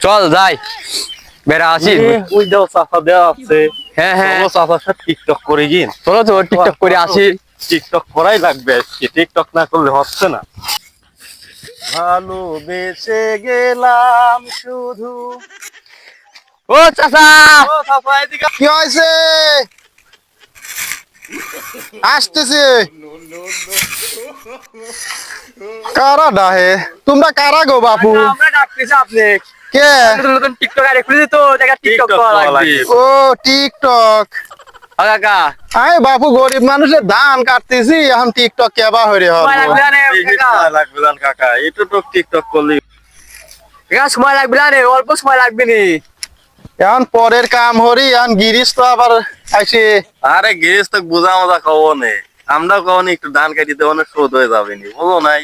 চল যাই। বেড়া আসি। ওই দাও চাপা দেওয়া আছে। হ্যাঁ হ্যাঁ। চাপার সাথে টিকটক করে গিন। চলো তো টিকটক করে আসি। টিকটক করাই লাগবে আজকে। টিকটক না করলে হচ্ছে না। ভালোবেসে গেলাম শুধু। ও চাচা! ও চাপা এদিকে কি হয়েছে? আসতেছে। কারা ডাহে? তোমরা কারা গো বাপু? আমরা ডাকতেছি আপনি কে? নতুন নতুন টিকটক আরে খুলে দিত দেখা টিকটক। ও টিকটক কাকা। আই বাপু গরিব মানুষের ধান কাটতেছি এখন টিকটক কেবা হইরে হব? লাগবে কাকা। সময় লাগবে না তো টিকটক করলে। কাকা, সময় লাগবে না রে অল্প সময় লাগবে নি। এখন পরের কাম হরি এখন গিরিশ তো আবার আইসে আরে গিরিশ তো বোঝা মজা খাব নে। আমরা কখনো একটু ধান কাটিতে অনেক শোধ হয়ে যাবে নি বুঝো নাই?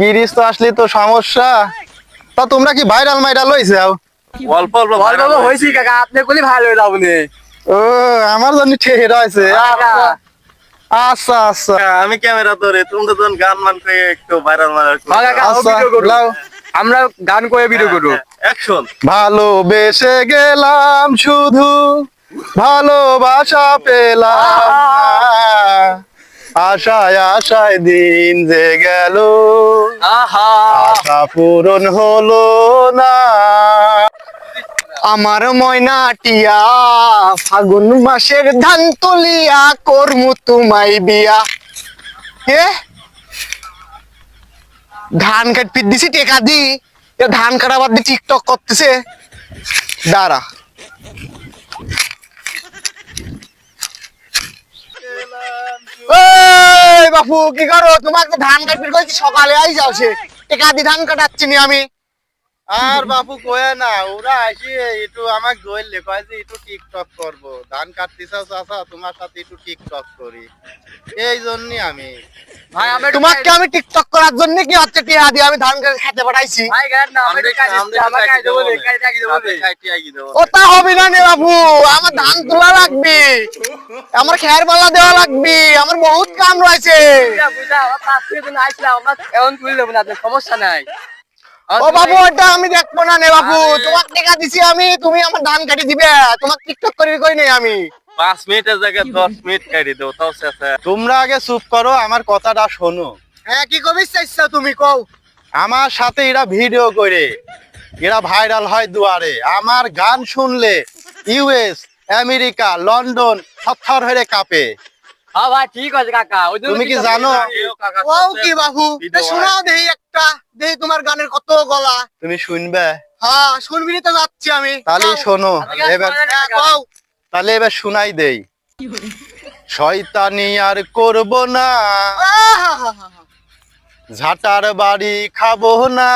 গিরিশ তো আসলে তো সমস্যা। তা তোমরা কি ভাইরাল মাইরাল হইছে অল্প অল্প হয়েছি কাকা। আপনি ভালো হয়ে যাব নি ও আমার জন্য ঠেহে রয়েছে আচ্ছা। আচ্ছা আমি ক্যামেরা ধরে তুমি তো তখন গান মান করে একটু ভাইরাল মারার ও আচ্ছা। আমরা গান করে ভিডিও করব অ্যাকশন ভালোবেসে গেলাম শুধু ভালোবাসা পেলাম। আশায় আশায় দিন যে গেল। আহা। আশা পূরণ হলো না। আমার ময়না টিয়া ফাগুন মাসের ধান তুলিয়া করমু তুমাই বিয়া। হে ধান কাট পিট দিছি টেকা দি। ধান কাটা বাদ দিয়ে টিকটক করতেছে। দাঁড়া। বাপু কি করো? তোমাকে ধান কইছি সকালে আই যাও সে টেকা ধান কাটাচ্ছি আমি। আর বাপু কয়ে না ওরা আসি একটু আমাকে ধরলে কয় যে একটু টিকটক করব। ধান কাটতে চাও চাচা তোমার সাথে একটু টিকটক করি। এই জন্যই আমি। ভাই আমরা একটু তোমাকে আমি টিকটক করার জন্য কি হচ্ছে? টিয়া দিয়ে আমি ধান কাটে খেতে পাঠাইছি। ভাই না আমরা একটু কাজ দিচ্ছি, আমরা কাজ দেবো নে, কাজ কাজ দেবো ও তা হবে না নে বাবু আমার ধান তোলা লাগবে। আমার খের বালা দেওয়া লাগবে আমার বহুত কাম রয়েছে। বুঝা, বুঝা, আমার পাঁচ মিনিট জন্য আইছিলাম, এখন তুলে দেবো না, সমস্যা নাই। ও বাবু ওটা আমি দেখব না নে বাবু। তোমাকে টেকা দিছি আমি তুমি আমার ধান কাটি দিবে। তোমাকে টিকটক করে কই নাই আমি? পাঁচ মিনিটের জায়গায় দশ মিনিট কাটি দেবো তাও শেষে তোমরা আগে চুপ করো আমার কথাটা শোনো। হ্যাঁ কি কবি চাইছো তুমি কও। আমার সাথে এরা ভিডিও করে এরা ভাইরাল হয় দুয়ারে। আমার গান শুনলে ইউএস আমেরিকা লন্ডন থরথর হয়ে কাঁপে। হ্যাঁ ভাই ঠিক আছে কাকা। ওই তুমি কি জানো? করি কি বাবু শোনাও দেই একটা দেই তোমার গানের কত গলা। তুমি শুনবে? হ্যাঁ শুনবি তো যাচ্ছি আমি। তাহলে শোনো এবার না, কও। তাহলে এবার শুনাই দেই। শয়তানি আর করব না। ঝাটার বাড়ি খাব না।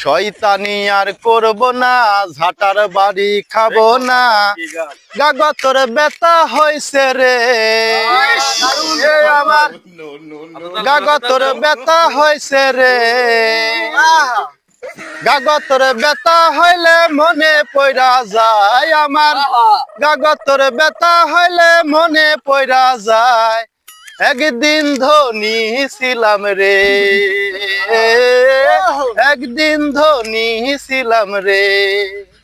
শয়তানি আর করব না, ঝাটার বাড়ি খাব না। গাগতর বেতা হইছে রে। এ আমার গাগতর বেতা হইছে রে। গাগতর বেতা হইলে মনে পয়রা যায় আমার। গাগতর বেতা হইলে মনে পয়রা যায়। একদিন ধনী ছিলাম রে। একদিন ধনী ছিলাম রে।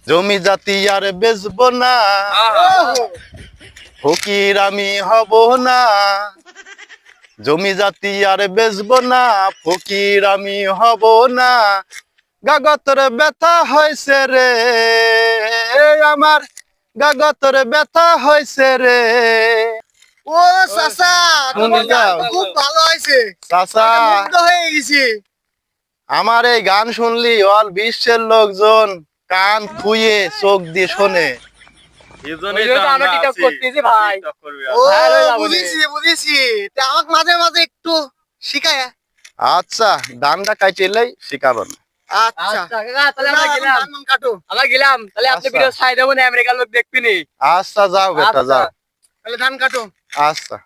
জমি জাতি আর বেচবো না। ফকির আমি হব না। জমি জাতি আর বেচবো না। ফকির আমি হব না। গাগতর ব্যথা হয়েছে রে। আমার গাগতর ব্যথা হয়েছে রে। ও চাচা তোমার গান খুব ভালো হয়েছে চাচা। হয়ে গেছি। আমার এই গান শুনলি অল বিশ্বের লোকজন কান খুইয়ে চোখ দিয়ে শোনে। আচ্ছা ধানটা কাইটেলেই শিখাবেন আচ্ছা। আচ্ছা, কাকা, তাহলে আমরা গেলাম। কাটো। আমরা গেলাম। তাহলে আপনি আচ্ছা। ভিডিও ছাই দেবো না আমেরিকার লোক দেখবি নি? আচ্ছা যাও বেটা আচ্ছা। যাও। তাহলে ধান কাটো। আচ্ছা